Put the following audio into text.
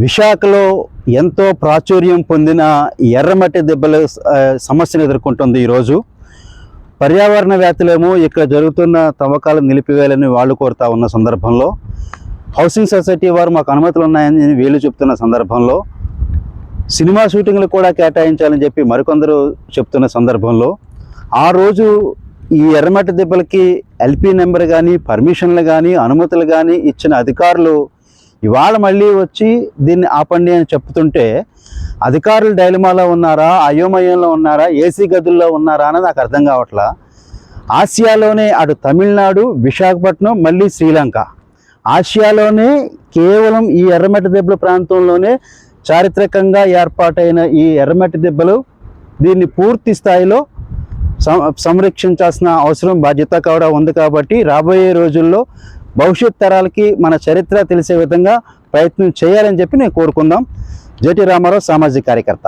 విశాఖలో ఎంతో ప్రాచుర్యం పొందిన ఎర్రమట్టి దెబ్బల సమస్యను ఎదుర్కొంటుంది ఈరోజు. పర్యావరణవేత్తలేమో ఇక్కడ జరుగుతున్న తవ్వకాలు నిలిపివేయాలని వాళ్ళు కోరుతా ఉన్న సందర్భంలో. హౌసింగ్ సొసైటీ వారు మాకు అనుమతులు ఉన్నాయని వీళ్ళు చెప్తున్న సందర్భంలో. సినిమా షూటింగ్లు కూడా కేటాయించాలని చెప్పి మరికొందరు చెప్తున్న సందర్భంలో. ఆ రోజు ఈ ఎర్రమట్టి దెబ్బలకి ఎల్పి నెంబర్ కానీ పర్మిషన్లు కానీ అనుమతులు కానీ ఇచ్చిన అధికారులు ఇవాళ మళ్ళీ వచ్చి దీన్ని ఆపండి అని చెప్తుంటే అధికారులు డైలమాలో ఉన్నారా అయోమయంలో ఉన్నారా ఏసీ గదుల్లో ఉన్నారా అని నాకు అర్థం కావట్లా. ఆసియాలోనే అటు తమిళనాడు విశాఖపట్నం మళ్ళీ శ్రీలంక. ఆసియాలోనే కేవలం ఈ ఎర్రమట్టి దెబ్బల ప్రాంతంలోనే చారిత్రకంగా ఏర్పాటైన ఈ ఎర్రమట్టి దెబ్బలు దీన్ని పూర్తి స్థాయిలో సం- సంరక్షించాల్సిన అవసరం బాధ్యత కూడా ఉంది కాబట్టి రాబోయే రోజుల్లో భవిష్యత్ తరాలకి మన చరిత్ర తెలిసే విధంగా ప్రయత్నం చేయాలని చెప్పి నేను కోరుకుందాం. జటి రామారావు సామాజిక కార్యకర్త.